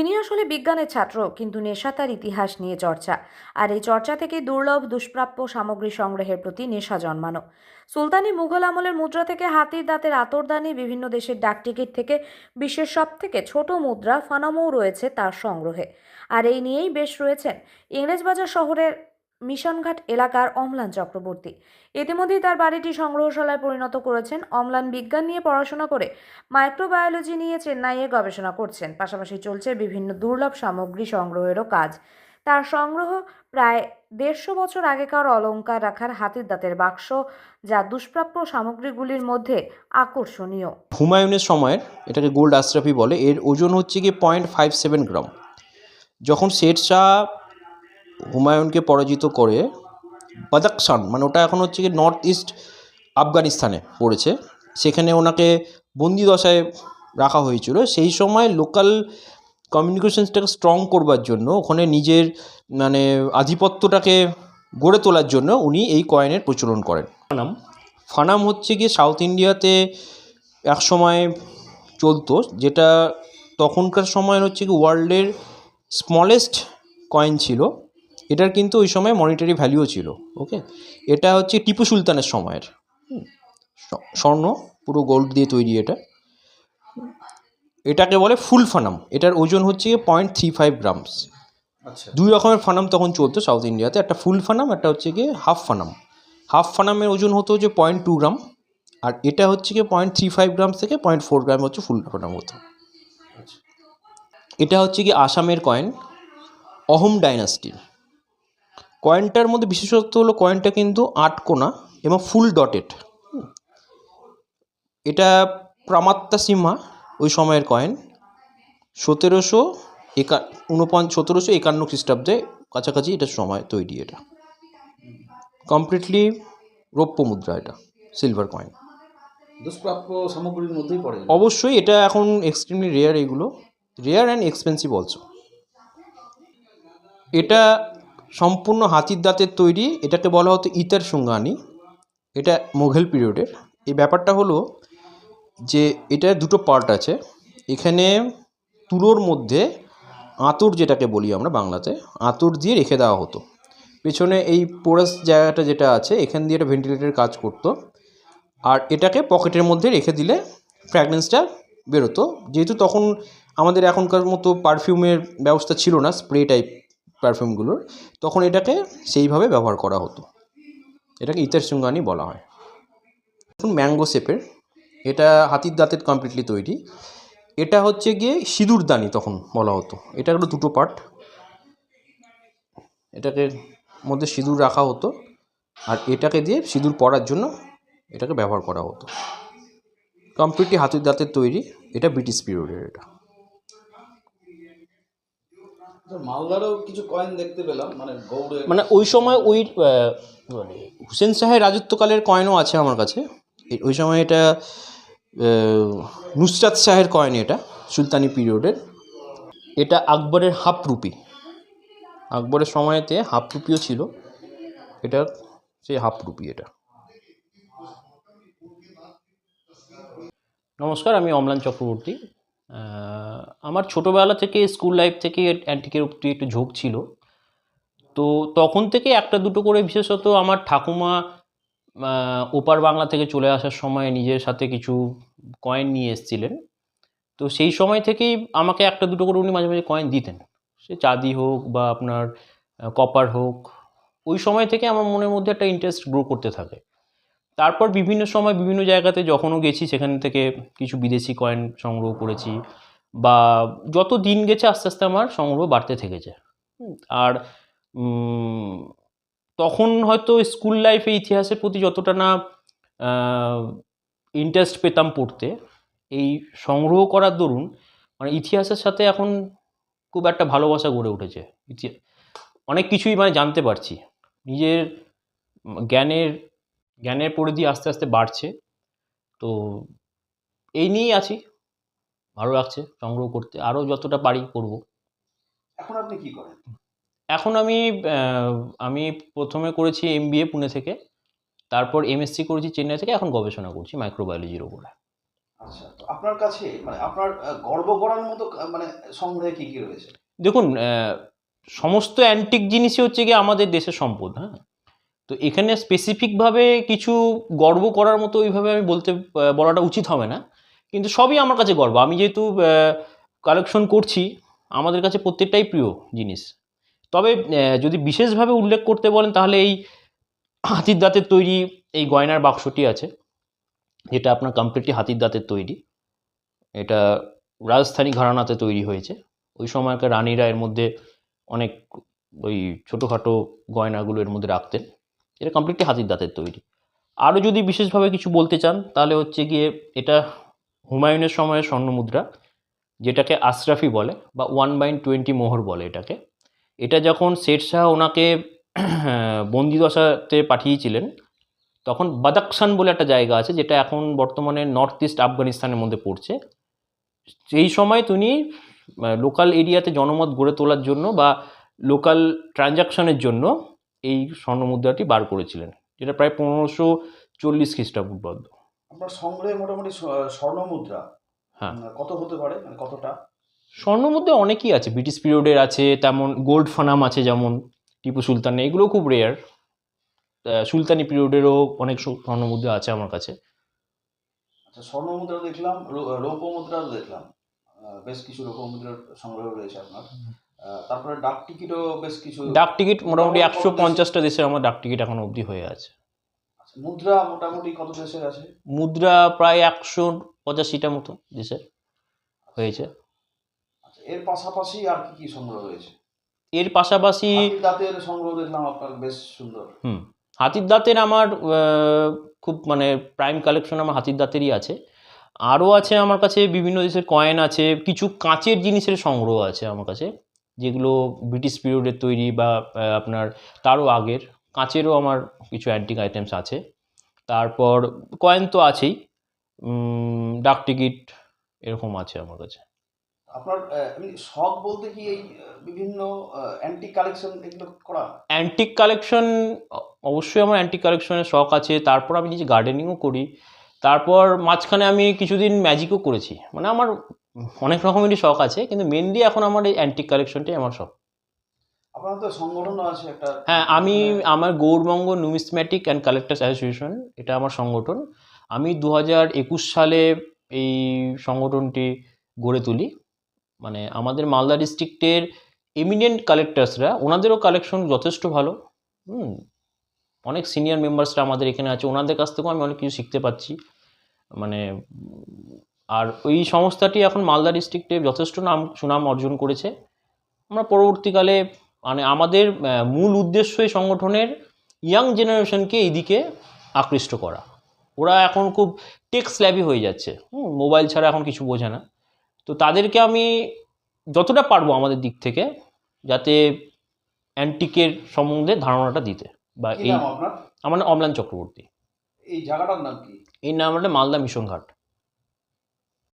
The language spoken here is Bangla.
তিনি আসলে বিজ্ঞানের ছাত্র, কিন্তু নেশা তার ইতিহাস নিয়ে চর্চা। আর এই চর্চা থেকে দুর্লভ, দুষ্প্রাপ্য সামগ্রী সংগ্রহের প্রতি নেশা জন্মানো। সুলতানি মুঘল আমলের মুদ্রা থেকে হাতির দাঁতের আতরদানি, বিভিন্ন দেশের ডাকটিকিট থেকে বিশ্বের সব থেকে ছোট মুদ্রা ফানামও রয়েছে তার সংগ্রহে। আর এই নিয়েই বেশ রয়েছেন ইংরেজবাজার শহরের মিশনঘাট এলাকার অম্লান চক্রবর্তী। ইতিমধ্যেই তার বাড়িটি সংগ্রহশালায় পরিণত করেছেন অম্লান বিজ্ঞান নিয়ে পড়াশোনা করে মাইক্রোবায়োলজি নিয়ে চেন্নাইয়ে গবেষণা করছেন। পাশাপাশি চলছে বিভিন্ন দুর্লভ সামগ্রী সংগ্রহেরও কাজ। তার সংগ্রহ প্রায় দেড়শো বছর আগেকার অলঙ্কার রাখার হাতির দাঁতের বাক্স, যা দুষ্প্রাপ্য সামগ্রীগুলির মধ্যে আকর্ষণীয়। হুমায়ুনের সময়ের এটাকে গোল্ড আশরাফি বলে, এর ওজন হচ্ছে গিয়ে পয়েন্ট ফাইভ সেভেন গ্রাম যখন শের শাহ হুমায়ুনকে পরাজিত করে বাদাকশান মানে ওটা এখন হচ্ছে গিয়ে নর্থ ইস্ট আফগানিস্তানে পড়েছে। সেখানে ওনাকে বন্দি দশায় রাখা হয়েছিল। সেই সময় লোকাল কমিউনিকেশনসটাকে স্ট্রং করবার জন্য ওখানে নিজের মানে আধিপত্যটাকে গড়ে তোলার জন্য উনি এই কয়েনের প্রচলন করেন। ফানাম? ফানাম হচ্ছে গিয়ে সাউথ ইন্ডিয়াতে এক সময় চলতো যেটা তখনকার সময় হচ্ছে কি ওয়ার্ল্ডের স্মলেস্ট কয়েন ছিল। এটার কিন্তু ওই সময় মনিটারি ভ্যালুও ছিল ওকে এটা হচ্ছে টিপু সুলতানের সময়ের স্বর্ণ পুরো গোল্ড দিয়ে তৈরি এটা। এটাকে বলে ফুল ফানাম এটার ওজন হচ্ছে পয়েন্ট থ্রি ফাইভ গ্রামস আচ্ছা। দুই রকমের ফানাম তখন চলতো সাউথ ইন্ডিয়াতে একটা ফুল ফানাম একটা হচ্ছে গিয়ে হাফ ফানাম। হাফ ফানামের ওজন হতো যে পয়েন্ট টু গ্রাম আর এটা হচ্ছে গিয়ে পয়েন্ট থ্রি ফাইভ গ্রাম থেকে পয়েন্ট ফোর গ্রাম হচ্ছে ফুল ফানাম হতো। এটা হচ্ছে কি আসামের কয়েন অহোম ডাইনাস্টির কয়েনটার মধ্যে বিশেষত্ব হলো কয়েনটা কিন্তু আটকোনা এবং ফুল ডটেড এটা প্রামাত্তা সিমহা ওই সময়ের কয়েন সতেরোশো একা উনপঞ্চ সতেরোশো একান্ন খ্রিস্টাব্দে কাছাকাছি এটা সময় তৈরি এটা। কমপ্লিটলি রৌপ্য মুদ্রা এটা সিলভার কয়েন দুষ্প্রাপ্য সামগ্রীর মধ্যেই পড়ে অবশ্যই এটা এখন এক্সট্রিমলি রেয়ার এগুলো। রেয়ার অ্যান্ড এক্সপেন্সিভ অলসো এটা সম্পূর্ণ হাতির দাঁতের তৈরি, এটাকে বলা হতো ইতার সুঙ্গানি এটা মোঘল পিরিয়ডের। এই ব্যাপারটা হলো যে, এটা দুটো পার্ট আছে। এখানে তুলোর মধ্যে আঁতর যেটাকে বলি আমরা বাংলাতে, আঁতর দিয়ে রেখে দেওয়া হতো। পেছনে এই পোরাস জায়গাটা যেটা আছে, এখান দিয়ে এটা ভেন্টিলেটরের কাজ করতো। আর এটাকে পকেটের মধ্যে রেখে দিলে ফ্র্যাগনেন্সটা বেরোতো। যেহেতু তখন আমাদের এখনকার মতো পারফিউমের ব্যবস্থা ছিল না স্প্রে টাইপ পারফিউমগুলোর তখন এটাকে সেইভাবে ব্যবহার করা হতো। এটাকে ইতার সুঙ্গানি বলা হয়। এখন ম্যাঙ্গো শেপের এটা হাতির দাঁতের কমপ্লিটলি তৈরি। এটা হচ্ছে গিয়ে সিঁদুরদানি তখন বলা হতো। এটা হলো দুটো পার্ট এটাকে মধ্যে সিঁদুর রাখা হতো আর এটাকে দিয়ে সিঁদুর পরার জন্য এটাকে ব্যবহার করা হতো। কমপ্লিটলি হাতির দাঁতের তৈরি। এটা ব্রিটিশ পিরিয়ডের এটা। মানে মানে ওই সময় ওই মানে হুসেন শাহের রাজত্বকালের কয়েনও আছে আমার কাছে। ওই সময় এটা নুসরাত শাহের কয়েন এটা, সুলতানি পিরিয়ডের এটা আকবরের হাফ রুপি। আকবরের সময়তে হাফ রুপিও ছিল। এটা সেই হাফ রুপি এটা। নমস্কার, আমি অমলান চক্রবর্তী। আমার ছোটোবেলা থেকে স্কুল লাইফ থেকে অ্যান্টিকের প্রতি একটু ঝোঁক ছিল। তো তখন থেকে একটা দুটো করে বিশেষত আমার ঠাকুমা ওপার বাংলা থেকে চলে আসার সময় নিজের সাথে কিছু কয়েন নিয়ে এসেছিলেন। তো সেই সময় থেকেই আমাকে একটা দুটো করে উনি মাঝে মাঝে কয়েন দিতেন। সে চাঁদি হোক বা আপনার কপার হোক, ওই সময় থেকে আমার মনের মধ্যে একটা ইন্টারেস্ট গ্রো করতে থাকে। তারপর বিভিন্ন সময় বিভিন্ন জায়গাতে যখনও গেছি, সেখান থেকে কিছু বিদেশি কয়েন সংগ্রহ করেছি বা যত দিন গেছে আস্তে আস্তে আমার সংগ্রহ বাড়তে থেকেছে। আর তখন হয়তো স্কুল লাইফে ইতিহাসের প্রতি যতটা না ইন্টারেস্ট পেতাম পড়তে, এই সংগ্রহ করার দরুন মানে ইতিহাসের সাথে এখন খুব একটা ভালোবাসা গড়ে উঠেছে। অনেক কিছুই মানে জানতে পারছি। নিজের জ্ঞানের জ্ঞানের পরিধি আস্তে আস্তে বাড়ছে। তো এই নিয়েই আছি। ভালো লাগছে সংগ্রহ করতে। আরও যতটা পারি করব। এখন আপনি কি করেন? এখন আমি আমি প্রথমে করেছি এমবিএ পুনে থেকে। তারপর এমএসসি করেছি চেন্নাই থেকে। এখন গবেষণা করছি মাইক্রোবায়োলজির ওপরে। আচ্ছা আপনার কাছে মানে আপনার গর্ব করার মতো মানে সংগ্রহে কি কি রয়েছে? দেখুন সমস্ত অ্যান্টিক জিনিসই হচ্ছে গিয়ে আমাদের দেশের সম্পদ হ্যাঁ? তো এখানে স্পেসিফিকভাবে কিছু গর্ব করার মতো ওইভাবে আমি বলতে বলাটা উচিত হবে না। কিন্তু সবই আমার কাছে গর্ব। আমি যেহেতু কালেকশন করছি, আমাদের কাছে প্রত্যেকটাই প্রিয় জিনিস। তবে যদি বিশেষভাবে উল্লেখ করতে বলেন, তাহলে এই হাতির দাঁতের তৈরি এই গয়নার বাক্সটি আছে, যেটা আপনার কমপ্লিটলি হাতির দাঁতের তৈরি। এটা রাজস্থানী ঘরানাতে তৈরি হয়েছে। ওই সময়কার রানীরা এর মধ্যে অনেক ওই ছোটোখাটো গয়নাগুলো এর মধ্যে রাখতেন। এটা কমপ্লিটলি হাতির দাঁতের তৈরি। আরও যদি বিশেষভাবে কিছু বলতে চান, তাহলে হচ্ছে গিয়ে এটা হুমায়ুনের সময়ের স্বর্ণমুদ্রা, যেটাকে আশরাফি বলে, বা ওয়ান বাইন টোয়েন্টি মোহর বলে এটাকে। এটা যখন শের শাহ ওনাকে বন্দিদশাতে পাঠিয়েছিলেন, তখন বাদাকশান বলে একটা জায়গা আছে, যেটা এখন বর্তমানে নর্থ ইস্ট আফগানিস্তানের মধ্যে পড়ছে। সেই সময় তিনি লোকাল এরিয়াতে জনমত গড়ে তোলার জন্য বা লোকাল ট্রানজাকশনের জন্য এই স্বর্ণমুদ্রাটি বার করেছিলেন যেটা প্রায় পনেরোশো চল্লিশ খ্রিস্টাপূর্বাব্দ আপনার সংগ্রহে মোটামুটি স্বর্ণ মুদ্রা হ্যাঁ। কত হতে পারে? মানে কতটা? স্বর্ণমুদ্রা অনেকই আছে ব্রিটিশ পিরিয়ডের আছে তেমন গোল্ড ফানাম আছে যেমন টিপু সুলতানের এগুলো খুব রেয়ার সুলতানি পিরিয়ডেরও অনেক স্ব- স্বর্ণমুদ্রা আছে আমার কাছে। আচ্ছা স্বর্ণ মুদ্রা দেখলাম রৌপ্য মুদ্রাও দেখলাম। বেশ কিছু রৌপ্য মুদ্রার সংগ্রহ রয়েছে আপনার। তারপরে ডাক টিকিটও বেশ কিছু ডাক টিকিট মোটামুটি একশো পঞ্চাশটা দেশের আমার ডাক টিকিট এখন অবধি হয়ে আছে। আচ্ছা, মুদ্রা মোটামুটি কত দেশের আছে? মুদ্রা প্রায় একশো পঁচাশিটা মতো দেশের হয়েছে। আচ্ছা এর পাশাপাশি আর কি কি সংগ্রহ রয়েছে? এর পাশাপাশি হাতির দাঁতের সংগ্রহ দেখলাম আপনার বেশ সুন্দর। হুম হাতির দাঁতের আমার খুব মানে প্রাইম কালেকশন আমার হাতির দাঁতেরই আছে। আরও আছে আমার কাছে বিভিন্ন দেশের কয়েন আছে কিছু কাঁচের জিনিসের সংগ্রহ আছে আমার কাছে। যেগুলো ব্রিটিশ পিরিয়ডের তৈরি বা আপনার তারও আগের কাঁচেরও আমার কিছু অ্যান্টিক আইটেমস আছে। তারপর কয়েন তো আছেই ডাক টিকিট এরকম আছে আমার কাছে। আপনার শখ বলতে কি এই বিভিন্ন অ্যান্টিক কালেকশন এগুলো করা? অ্যান্টিক কালেকশন অবশ্যই আমার অ্যান্টিক কালেকশনের শখ আছে। তারপর আমি নিজে গার্ডেনিংও করি। তারপর মাঝখানে আমি কিছুদিন ম্যাজিকও করেছি। মানে আমার অনেক রকমেরই শখ আছে কিন্তু মেনলি এখন আমার এই অ্যান্টিক কালেকশনটাই আমার শখ। হ্যাঁ আমি মানে আমার Gaurbanga numismatic and collectors association এটা আমার সংগঠন। আমি দু হাজার একুশ সালে এই সংগঠনটি গড়ে তুলি। মানে আমাদের মালদা ডিস্ট্রিক্টের এমিনেন্ট কালেক্টার্সরা ওনাদেরও কালেকশন যথেষ্ট ভালো। হুম অনেক সিনিয়র মেম্বার্সরা আমাদের এখানে আছে। ওনাদের কাছ থেকেও আমি অনেক কিছু শিখতে পাচ্ছি। মানে আর ওই সংস্থাটি এখন মালদা ডিস্ট্রিক্টে যথেষ্ট নাম সুনাম অর্জন করেছে। আমরা পরবর্তীকালে মানে আমাদের মূল উদ্দেশ্য এই সংগঠনের ইয়াং জেনারেশনকে এইদিকে আকৃষ্ট করা। ওরা এখন খুব টেক স্ল্যাবি হয়ে যাচ্ছে। হুম মোবাইল ছাড়া এখন কিছু বোঝে না। তো তাদেরকে আমি যতটা পারব আমাদের দিক থেকে যাতে অ্যান্টিকের সম্বন্ধে ধারণাটা দিতে বা এই আমার অমলান চক্রবর্তী। এই জায়গাটার নাম কি? এই নামটা মালদা মিশন ঘাট